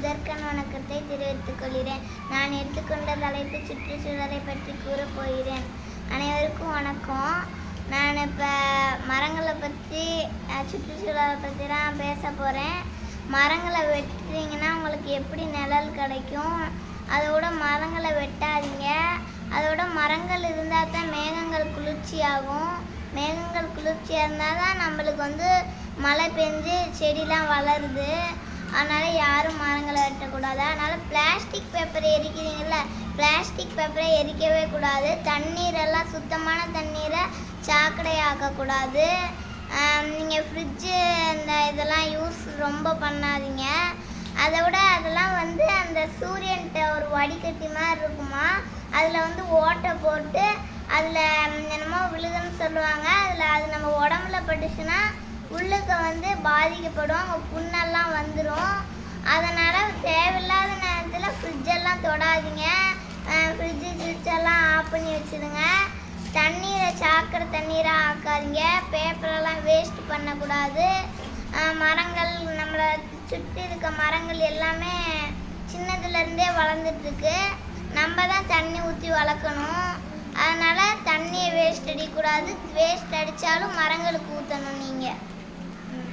வணக்கத்தை தெரிவித்துக் கொள்கிறேன். நான் எடுத்துக்கொண்ட தலைப்பு சுற்றுச்சூழலை பற்றி கூறப் போகிறேன். அனைவருக்கும் வணக்கம். நான் இப்போ மரங்களை பற்றி சுற்றுச்சூழலை பற்றி தான் பேச போகிறேன் மரங்களை வெட்டுறீங்கன்னா உங்களுக்கு எப்படி நிழல் கிடைக்கும்? அதோட மரங்களை வெட்டாதீங்க. அதோட மரங்கள் இருந்தால் தான் மேகங்கள் குளிர்ச்சியாகும். மேகங்கள் குளிர்ச்சியாக இருந்தால் தான் நம்மளுக்கு வந்து மழை பெஞ்சு செடிலாம் வளருது. அதனால் யாரும் மரங்களை வெட்டக்கூடாது. அதனால் பிளாஸ்டிக் பேப்பரை எரிக்கிறீங்கல்ல பிளாஸ்டிக் பேப்பரை எரிக்கவே கூடாது. தண்ணீரெல்லாம் சுத்தமான தண்ணீரை சாக்கடை ஆக்கக்கூடாது நீங்கள் ஃப்ரிட்ஜு இந்த இதெல்லாம் யூஸ் ரொம்ப பண்ணாதீங்க. அதை விட அதெல்லாம் வந்து அந்த சூரியன்கிட்ட ஒரு வடிகட்டி மாதிரி இருக்குமா? அதில் வந்து ஓட்டை போட்டு அதில் என்னமோ விழுதுன்னு சொல்லுவாங்க. அதில் அது நம்ம உடம்புல பட்டுச்சுன்னா உள்ளுக்கு வந்து பாதிக்கப்படும். அங்கே புண்ணெல்லாம் வந்து ஆஃப் பண்ணி வச்சுடுங்க தண்ணீரை சாக்கிற தண்ணீராக ஆக்காதீங்க. பேப்பரெல்லாம் வேஸ்ட் பண்ணக்கூடாது. மரங்கள் நம்மளை சுற்றி இருக்க மரங்கள் எல்லாமே சின்னதுலேருந்தே வளர்ந்துட்டுருக்கு. நம்ம தான் தண்ணி ஊற்றி வளர்க்கணும். அதனால் தண்ணியை வேஸ்ட் அடிக்கக்கூடாது. வேஸ்ட் அடித்தாலும் மரங்களுக்கு ஊற்றணும் நீங்கள்